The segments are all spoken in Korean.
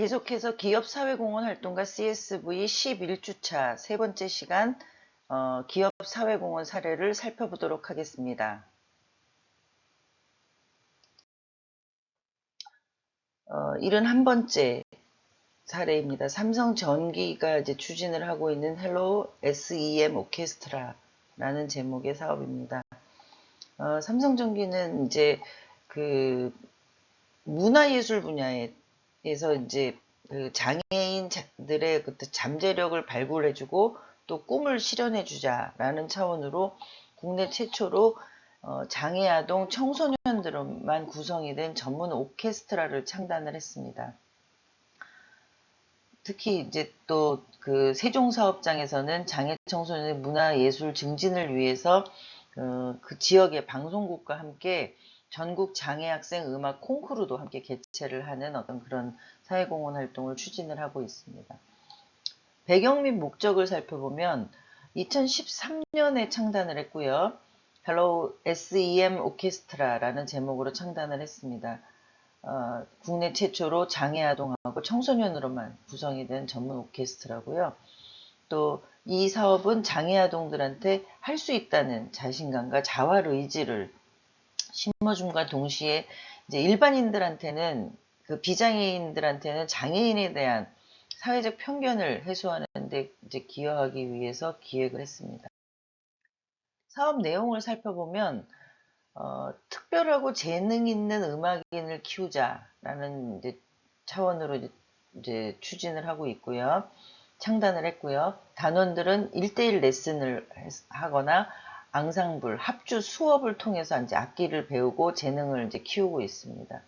계속해서 기업사회공헌 활동가 CSV 11주차 세 번째 시간 어, 기업사회공헌 사례를 살펴보도록 하겠습니다. 어, 71번째 사례입니다. 삼성전기가 이제 추진을 하고 있는 헬로 SEM 오케스트라라는 제목의 사업입니다. 어, 삼성전기는 이제 그 문화예술 분야에 서 이제 그 장애인들의 그 잠재력을 발굴해주고 또 꿈을 실현해주자라는 차원으로 국내 최초로 어, 장애아동 청소년들만 구성이 된 전문 오케스트라를 창단을 했습니다. 특히 이제 또 그 세종사업장에서는 장애 청소년의 문화예술 증진을 위해서 어, 그 지역의 방송국과 함께 전국 장애학생 음악 콩쿠르도 함께 개최를 하는 어떤 그런 사회공헌 활동을 추진을 하고 있습니다. 배경 및 목적을 살펴보면 2013년에 창단을 했고요. Hello SEM 오케스트라라는 제목으로 창단을 했습니다. 어, 국내 최초로 장애아동하고 청소년으로만 구성이 된 전문 오케스트라고요. 또 이 사업은 장애아동들한테 할 수 있다는 자신감과 자활 의지를 심어줌과 동시에 이제 일반인들한테는 그 비장애인들한테는 장애인에 대한 사회적 편견을 해소하는데 이제 기여하기 위해서 기획을 했습니다. 사업 내용을 살펴보면 어, 특별하고 재능 있는 음악인을 키우자라는 이제 차원으로 이제, 추진을 하고 있고요. 창단을 했고요. 단원들은 1대1 레슨을 하거나 앙상블, 합주 수업을 통해서 이제 악기를 배우고 재능을 이제 키우고 있습니다.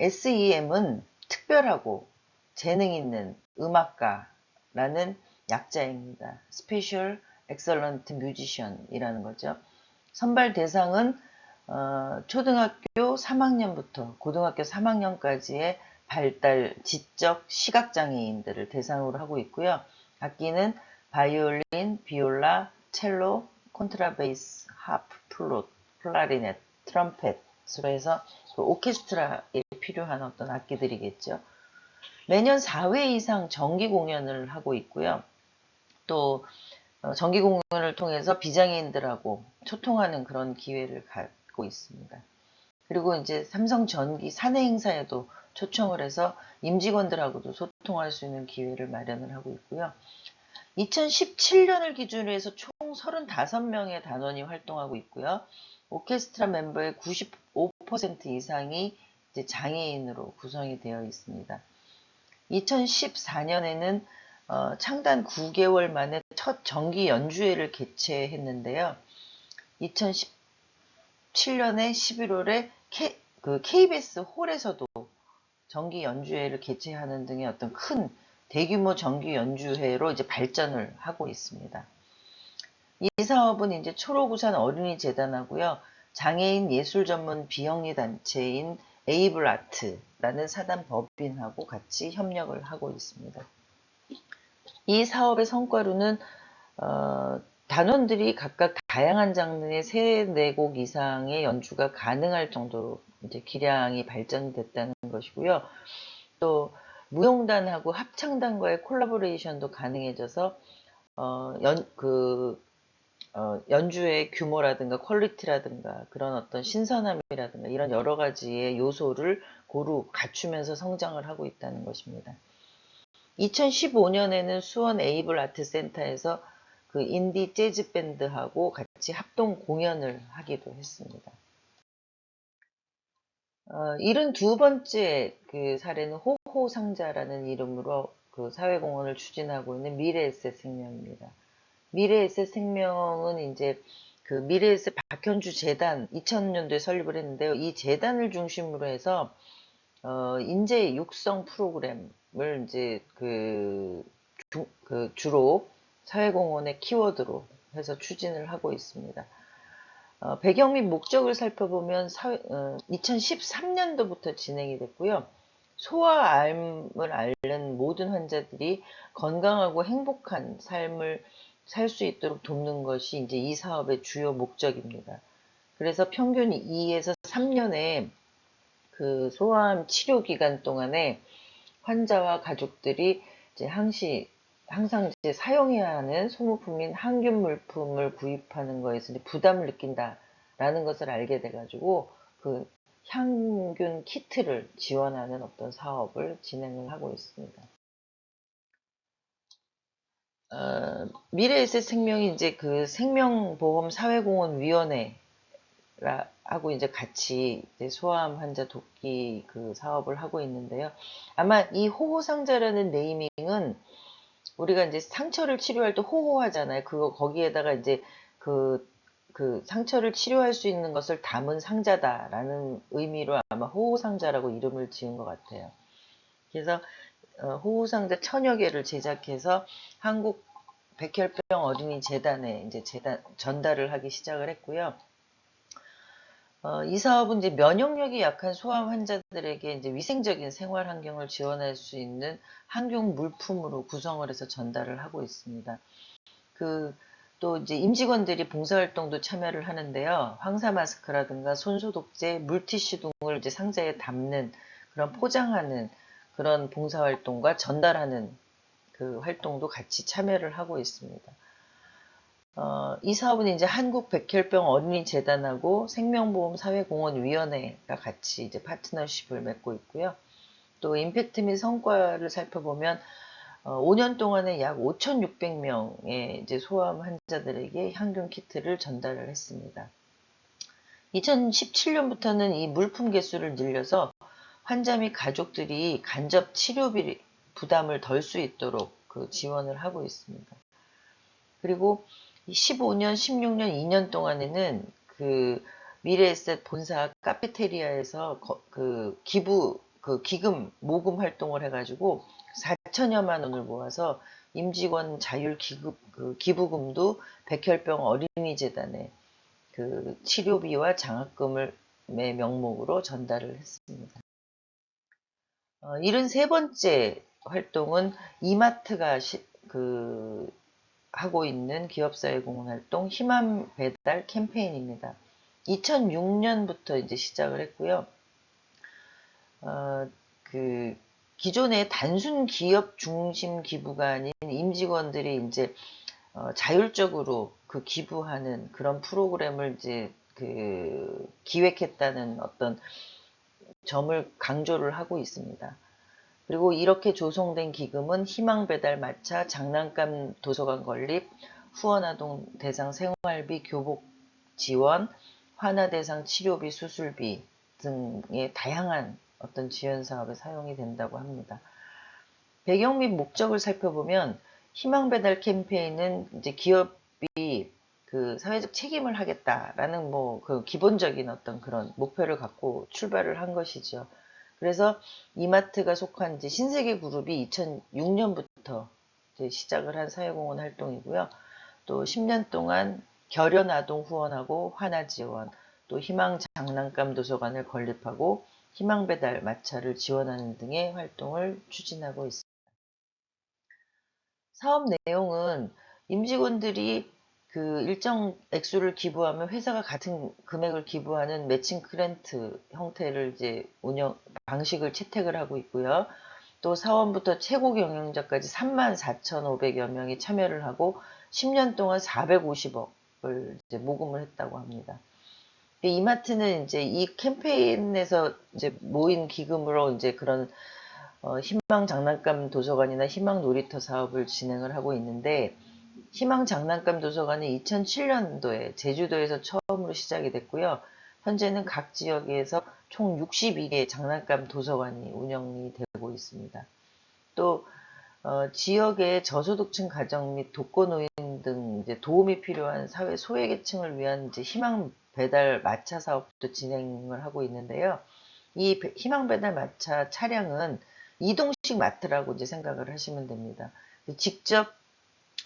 SEM은 특별하고 재능 있는 음악가라는 약자입니다. Special Excellent Musician이라는 거죠. 선발 대상은 어, 초등학교 3학년부터 고등학교 3학년까지의 발달, 지적, 시각 장애인들을 대상으로 하고 있고요. 악기는 바이올린, 비올라, 첼로, 콘트라베이스, 하프, 플룻, 클라리넷, 트럼펫으로 해서 그 오케스트라에 필요한 어떤 악기들이겠죠. 매년 4회 이상 정기 공연을 하고 있고요. 또 어, 정기 공연을 통해서 비장애인들하고 소통하는 그런 기회를 갖고 있습니다. 그리고 이제 삼성 전기 사내 행사에도 초청을 해서 임직원들하고도 소통할 수 있는 기회를 마련을 하고 있고요. 2017년을 기준으로 해서 총 35명의 단원이 활동하고 있고요. 오케스트라 멤버의 95% 이상이 이제 장애인으로 구성이 되어 있습니다. 2014년에는 어, 창단 9개월 만에 첫 정기 연주회를 개최했는데요. 2017년에 11월에 K, 그 KBS 홀에서도 정기 연주회를 개최하는 등의 어떤 큰 대규모 정기 연주회로 이제 발전을 하고 있습니다. 이 사업은 이제 초록우산 어린이 재단하고요. 장애인 예술 전문 비영리 단체인 에이블 아트라는 사단 법인하고 같이 협력을 하고 있습니다. 이 사업의 성과로는 어, 단원들이 각각 다양한 장르의 세 네 곡 이상의 연주가 가능할 정도로 이제 기량이 발전됐다는 것이고요. 또 무용단하고 합창단과의 콜라보레이션도 가능해져서 어, 연, 그, 어, 연주의 규모라든가 퀄리티라든가 그런 어떤 신선함이라든가 이런 여러 가지의 요소를 고루 갖추면서 성장을 하고 있다는 것입니다. 2015년에는 수원 에이블 아트 센터에서 그 인디 재즈 밴드하고 같이 합동 공연을 하기도 했습니다. 어, 72번째 그 사례는 호 호상자라는 이름으로 그 사회공헌을 추진하고 있는 미래에셋 생명입니다. 미래에셋 생명은 이제 그 미래에셋 박현주 재단 2000년도에 설립을 했는데요. 이 재단을 중심으로 해서 어, 인재 육성 프로그램을 이제 그, 주, 그 주로 사회공헌의 키워드로 해서 추진을 하고 있습니다. 어, 배경 및 목적을 살펴보면 사회, 어, 2013년도부터 진행이 됐고요. 소아 암을 앓는 모든 환자들이 건강하고 행복한 삶을 살 수 있도록 돕는 것이 이제 이 사업의 주요 목적입니다. 그래서 평균 2에서 3년에 그 소아암 치료 기간 동안에 환자와 가족들이 이제 항시 항상 이제 사용해야 하는 소모품인 항균 물품을 구입하는 이제 부담을 느낀다라는 것을 알게 돼가지고 그 향균 키트를 지원하는 어떤 사업을 진행을 하고 있습니다. 어, 미래에셋 생명이 이제 그 생명보험 사회공헌위원회 하고 이제 같이 이제 소아암 환자 돕기 그 사업을 하고 있는데요. 아마 이 호호상자라는 네이밍은 우리가 이제 상처를 치료할 때 호호하잖아요. 그거 거기에다가 이제 그, 그 상처를 치료할 수 있는 것을 담은 상자다라는 의미로 아마 호호상자라고 이름을 지은 것 같아요. 그래서 어, 호호상자 천여 개를 제작해서 한국 백혈병 어린이 재단에 이제 재단 전달을 하기 시작을 했고요. 어, 이 사업은 이제 면역력이 약한 소아암 환자들에게 이제 위생적인 생활 환경을 지원할 수 있는 항균 물품으로 구성을 해서 전달을 하고 있습니다. 그, 또 이제 임직원들이 봉사활동도 참여를 하는데요. 황사 마스크라든가 손소독제, 물티슈 등을 이제 상자에 담는 그런 포장하는 그런 봉사활동과 전달하는 그 활동도 같이 참여를 하고 있습니다. 어, 이 사업은 이제 한국 백혈병 어린이 재단하고 생명보험 사회공헌위원회가 같이 이제 파트너십을 맺고 있고요. 또 임팩트 및 성과를 살펴보면 어, 5년 동안에 약 5,600명의 이제 소아암 환자들에게 향균 키트를 전달을 했습니다. 2017년부터는 이 물품 개수를 늘려서 환자 및 가족들이 간접 치료비 부담을 덜 수 있도록 그 지원을 하고 있습니다. 그리고 15년, 16년, 2년 동안에는 그 미래에셋 본사 카페테리아에서 거, 그 기부, 그 기금, 모금 활동을 해가지고 4천여만 원을 모아서 임직원 자율 기급, 그 기부금도 백혈병 어린이재단에 그 치료비와 장학금을 매 명목으로 전달을 했습니다. 어, 73번째 활동은 이마트가 시, 그 하고 있는 기업사회공헌 활동 희망 배달 캠페인입니다. 2006년부터 이제 시작을 했고요. 어, 그 기존의 단순 기업 중심 기부가 아닌 임직원들이 이제 어, 자율적으로 그 기부하는 그런 프로그램을 이제 그 기획했다는 어떤 점을 강조를 하고 있습니다. 그리고 이렇게 조성된 기금은 희망 배달 마차, 장난감 도서관 건립, 후원 아동 대상 생활비 교복 지원, 환화 대상 치료비 수술비 등의 다양한 어떤 지원 사업에 사용이 된다고 합니다. 배경 및 목적을 살펴보면 희망 배달 캠페인은 이제 기업이 그 사회적 책임을 하겠다라는 뭐 그 기본적인 어떤 그런 목표를 갖고 출발을 한 것이죠. 그래서 이마트가 속한 이제 신세계 그룹이 2006년부터 시작을 한 사회공헌 활동이고요. 또 10년 동안 결연 아동 후원하고 환화 지원, 또 희망 장난감 도서관을 건립하고 희망 배달 마차를 지원하는 등의 활동을 추진하고 있습니다. 사업 내용은 임직원들이 그 일정 액수를 기부하면 회사가 같은 금액을 기부하는 매칭 크랜트 형태를 이제 운영 방식을 채택을 하고 있고요. 또 사원부터 최고 경영자까지 3만 4,500여 명이 참여를 하고 10년 동안 450억을 이제 모금을 했다고 합니다. 이마트는 이제 이 캠페인에서 이제 모인 기금으로 이제 그런 어, 희망 장난감 도서관이나 희망 놀이터 사업을 진행을 하고 있는데 희망 장난감 도서관은 2007년도에 제주도에서 처음으로 시작이 됐고요. 현재는 각 지역에서 총 62개 장난감 도서관이 운영이 되고 있습니다. 또 어, 지역의 저소득층 가정 및 독거노인 등 이제 도움이 필요한 사회 소외계층을 위한 이제 희망 배달 마차 사업도 진행을 하고 있는데요. 이 희망 배달 마차 차량은 이동식 마트라고 이제 생각을 하시면 됩니다. 직접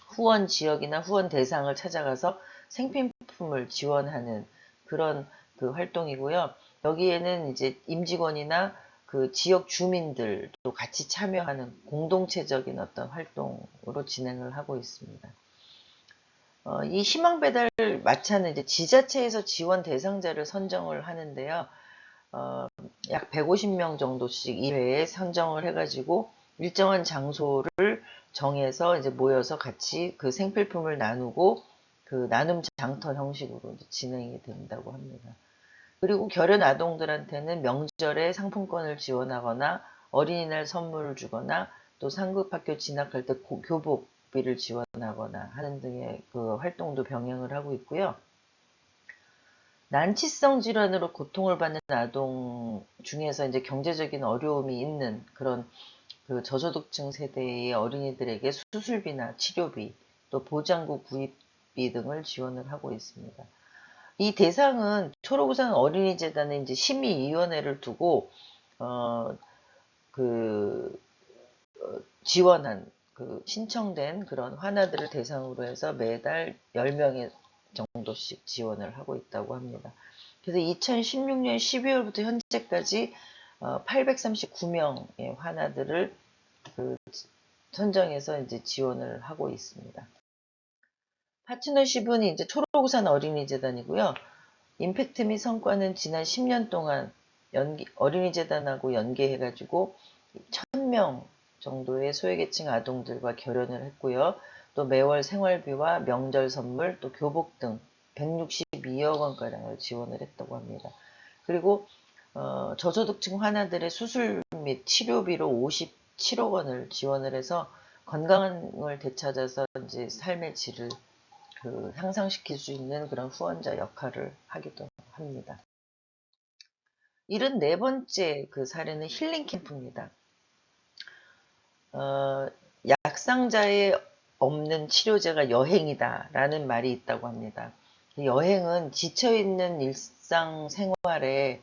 후원 지역이나 후원 대상을 찾아가서 생필품을 지원하는 그런 그 활동이고요. 여기에는 이제 임직원이나 그 지역 주민들도 같이 참여하는 공동체적인 어떤 활동으로 진행을 하고 있습니다. 어, 이 희망 배달 마차는 이제 지자체에서 지원 대상자를 선정을 하는데요. 어, 약 150명 정도씩 1회에 선정을 해가지고 일정한 장소를 정해서 이제 모여서 같이 그 생필품을 나누고 그 나눔 장터 형식으로 진행이 된다고 합니다. 그리고 결연 아동들한테는 명절에 상품권을 지원하거나 어린이날 선물을 주거나 또 상급학교 진학할 때 고- 교복 비를 지원하거나 하는 등의 그 활동도 병행을 하고 있고요. 난치성 질환으로 고통을 받는 아동 중에서 이제 경제적인 어려움이 있는 그런 그 저소득층 세대의 어린이들에게 수술비나 치료비, 또 보장구 구입비 등을 지원을 하고 있습니다. 이 대상은 초록우산 어린이재단의 이제 심의위원회를 두고 어, 그 어, 지원한 그 신청된 그런 환아들을 대상으로 해서 매달 10명의 정도씩 지원을 하고 있다고 합니다. 그래서 2016년 12월부터 현재까지 839명의 환아들을 그 선정해서 이제 지원을 하고 있습니다. 파트너십은 이제 초록우산 어린이재단이고요. 임팩트 및 성과는 지난 10년 동안 연기, 어린이재단하고 연계해가지고 1000명 정도의 소외계층 아동들과 결연을 했고요. 또 매월 생활비와 명절 선물, 또 교복 등 162억 원가량을 지원을 했다고 합니다. 그리고 어, 저소득층 환아들의 수술 및 치료비로 57억 원을 지원을 해서 건강을 되찾아서 이제 삶의 질을 그 향상시킬 수 있는 그런 후원자 역할을 하기도 합니다. 74번째 그 사례는 힐링 캠프입니다. 어, 약상자에 없는 치료제가 여행이다 라는 말이 있다고 합니다. 여행은 지쳐있는 일상 생활에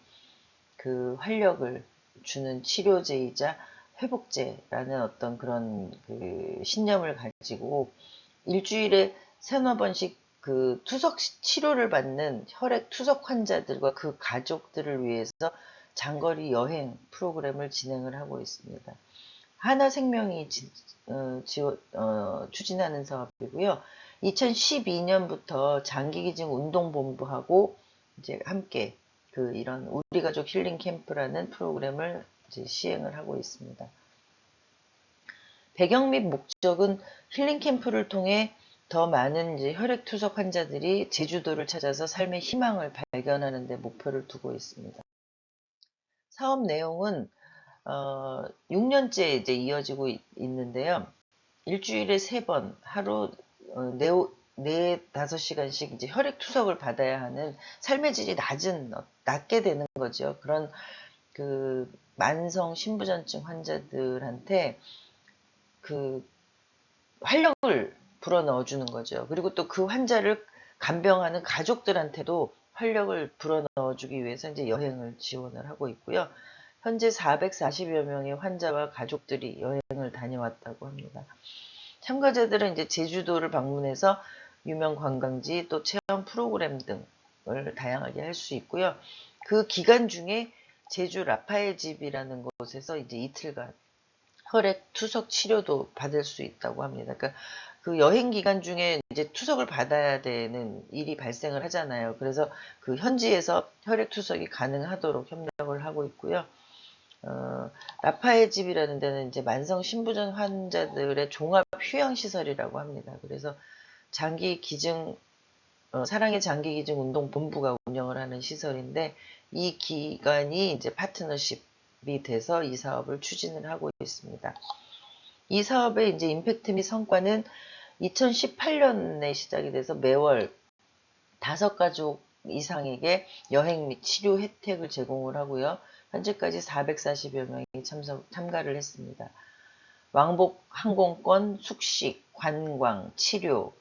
그 활력을 주는 치료제이자 회복제라는 어떤 그런 그 신념을 가지고 일주일에 세너 번씩 그 투석 치료를 받는 혈액 투석 환자들과 그 가족들을 위해서 장거리 여행 프로그램을 진행을 하고 있습니다. 하나생명이 지, 어, 지원, 어, 추진하는 사업이고요. 2012년부터 장기기증 운동본부하고 이제 함께 그 이런 우리 가족 힐링 캠프라는 프로그램을 시행을 하고 있습니다. 배경 및 목적은 힐링 캠프를 통해 더 많은 이제 혈액 투석 환자들이 제주도를 찾아서 삶의 희망을 발견하는 데 목표를 두고 있습니다. 사업 내용은 어, 6년째 이제 이어지고 있, 는데요 일주일에 세 번 하루 어, 네, 네 다섯 시간씩 이제 혈액 투석을 받아야 하는 삶의 질이 낮은 낮게 되는 거죠. 그런 그 만성 신부전증 환자들한테 그 활력을 불어 넣어 주는 거죠. 그리고 또 그 환자를 간병하는 가족들한테도 활력을 불어 넣어 주기 위해서 이제 여행을 지원을 하고 있고요. 현재 440여 명의 환자와 가족들이 여행을 다녀왔다고 합니다. 참가자들은 이제 제주도를 방문해서 유명 관광지 또 체험 프로그램 등을 다양하게 할 수 있고요. 그 기간 중에 제주 라파엘 집이라는 곳에서 이제 이틀간 혈액 투석 치료도 받을 수 있다고 합니다. 그러니까 그 여행 기간 중에 이제 투석을 받아야 되는 일이 발생을 하잖아요. 그래서 그 현지에서 혈액 투석이 가능하도록 협력을 하고 있고요. 어, 라파의 집이라는 데는 이제 만성 신부전 환자들의 종합 휴양 시설이라고 합니다. 그래서 장기 기증 어, 사랑의 장기 기증 운동 본부가 운영을 하는 시설인데 이 기관이 이제 파트너십이 돼서 이 사업을 추진을 하고 있습니다. 이 사업의 이제 임팩트 및 성과는 2018년에 시작이 돼서 매월 다섯 가족 이상에게 여행 및 치료 혜택을 제공을 하고요. 현재까지 440여 명이 참석, 참가를 했습니다. 왕복 항공권, 숙식, 관광, 치료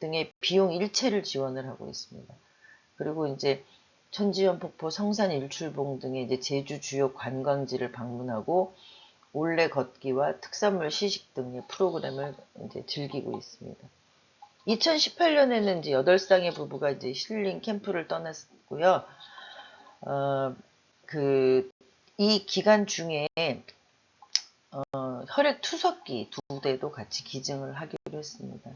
등의 비용 일체를 지원을 하고 있습니다. 그리고 이제 천지연 폭포, 성산 일출봉 등의 이제 제주 주요 관광지를 방문하고 올레 걷기와 특산물 시식 등의 프로그램을 이제 즐기고 있습니다. 2018년에는 이제 8쌍의 부부가 이제 힐링 캠프를 떠났고요. 어, 그, 이 기간 중에, 어, 혈액 투석기 두 대도 같이 기증을 하기로 했습니다.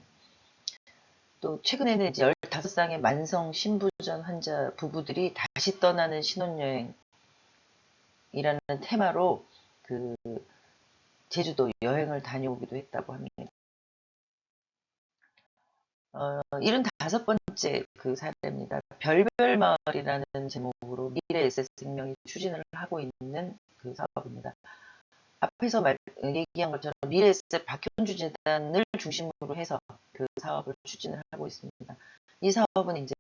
또 최근에는 이제 15쌍의 만성 신부전 환자 부부들이 다시 떠나는 신혼여행 여행이라는 테마로 그 제주도 여행을 다녀오기도 했다고 합니다. 어, 75번 째 그 사례입니다. 별별 마을이라는 제목으로 미래 에셋 생명이 추진을 하고 있는 그 사업입니다. 앞에서 말, 얘기한 것처럼 미래 에셋 박현주 재단을 중심으로 해서 그 사업을 추진을 하고 있습니다. 이 사업은 이제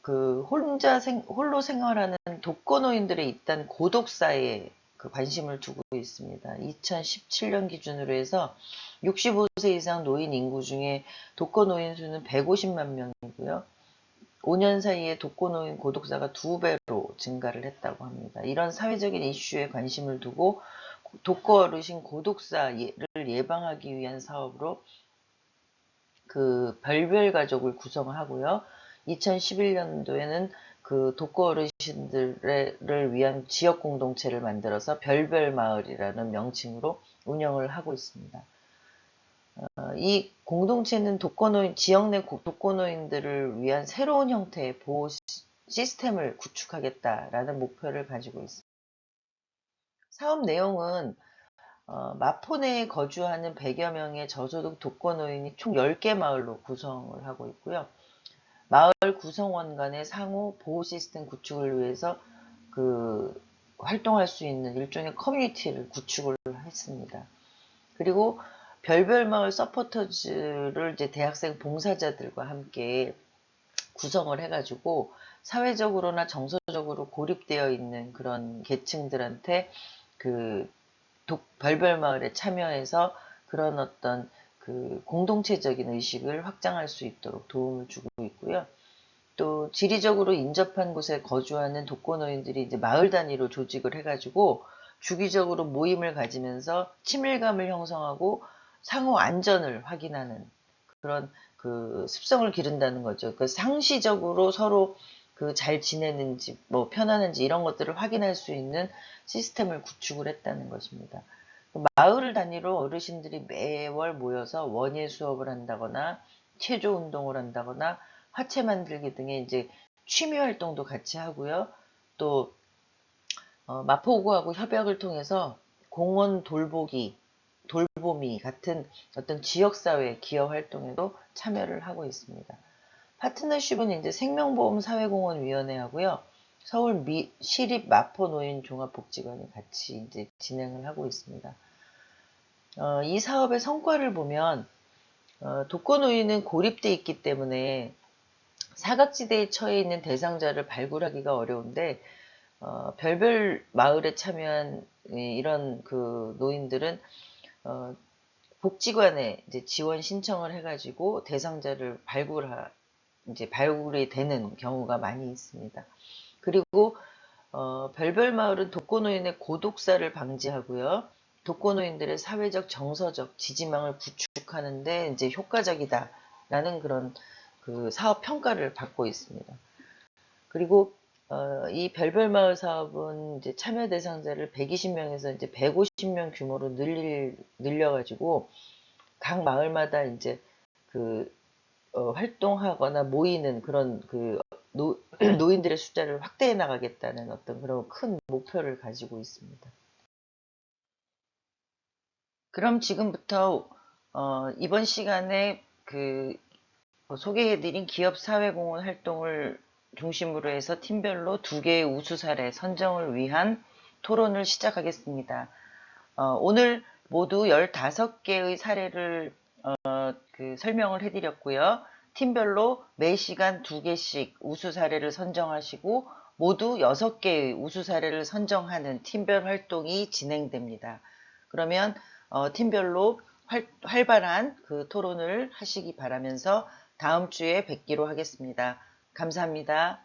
그 혼자 생, 홀로 생활하는 독거노인들의 일단 고독사에 그 관심을 두고 있습니다. 2017년 기준으로 해서 65세 이상 노인 인구 중에 독거 노인 수는 150만 명이고요. 5년 사이에 독거 노인 고독사가 두 배로 증가를 했다고 합니다. 이런 사회적인 이슈에 관심을 두고 독거 어르신 고독사를 예방하기 위한 사업으로 그 별별 가족을 구성하고요. 2011년도에는 그 독거 어르신들을 위한 지역 공동체를 만들어서 별별 마을이라는 명칭으로 운영을 하고 있습니다. 어, 이 공동체는 독거노인, 지역 내 독거노인들을 위한 새로운 형태의 보호 시스템을 구축하겠다라는 목표를 가지고 있습니다. 사업 내용은 어, 마포 내에 거주하는 100여 명의 저소득 독거노인이 총 10개 마을로 구성을 하고 있고요. 마을 구성원 간의 상호 보호 시스템 구축을 위해서 그 활동할 수 있는 일종의 커뮤니티를 구축을 했습니다. 그리고 별별 마을 서포터즈를 이제 대학생 봉사자들과 함께 구성을 해가지고 사회적으로나 정서적으로 고립되어 있는 그런 계층들한테 그 독, 별별 마을에 참여해서 그런 어떤 그 공동체적인 의식을 확장할 수 있도록 도움을 주고 있고요. 또 지리적으로 인접한 곳에 거주하는 독거노인들이 이제 마을 단위로 조직을 해가지고 주기적으로 모임을 가지면서 친밀감을 형성하고 상호 안전을 확인하는 그런 그 습성을 기른다는 거죠. 그 상시적으로 서로 그 잘 지내는지 뭐 편안한지 이런 것들을 확인할 수 있는 시스템을 구축을 했다는 것입니다. 마을 단위로 어르신들이 매월 모여서 원예 수업을 한다거나 체조 운동을 한다거나 화채 만들기 등의 이제 취미 활동도 같이 하고요. 또 어, 마포구하고 협약을 통해서 공원 돌보기, 돌보미 같은 어떤 지역사회 기여 활동에도 참여를 하고 있습니다. 파트너십은 이제 생명보험사회공헌위원회하고요. 서울 미, 시립 마포 노인 종합복지관이 같이 이제 진행을 하고 있습니다. 어, 이 사업의 성과를 보면 어, 독거노인은 고립돼 있기 때문에 사각지대에 처해 있는 대상자를 발굴하기가 어려운데 어, 별별 마을에 참여한 이런 그 노인들은 어, 복지관에 이제 지원 신청을 해가지고 대상자를 발굴하 이제 발굴이 되는 경우가 많이 있습니다. 그리고 어, 별별 마을은 독거노인의 고독사를 방지하고요. 독거노인들의 사회적 정서적 지지망을 구축하는데 이제 효과적이다라는 그런 그 사업 평가를 받고 있습니다. 그리고 어, 이 별별 마을 사업은 이제 참여 대상자를 120명에서 이제 150명 규모로 늘릴, 늘려가지고 각 마을마다 이제 그 어, 활동하거나 모이는 그런 그 노, 노인들의 숫자를 확대해 나가겠다는 어떤 그런 큰 목표를 가지고 있습니다. 그럼 지금부터 어, 이번 시간에 그 소개해드린 기업 사회공헌 활동을 중심으로 해서 팀별로 두 개의 우수 사례 선정을 위한 토론을 시작하겠습니다. 어, 오늘 모두 15개의 사례를 어, 그 설명을 해드렸고요. 팀별로 매 시간 두 개씩 우수 사례를 선정하시고 모두 6개의 우수 사례를 선정하는 팀별 활동이 진행됩니다. 그러면 어, 팀별로 활, 활발한 그 토론을 하시기 바라면서 다음 주에 뵙기로 하겠습니다. 감사합니다.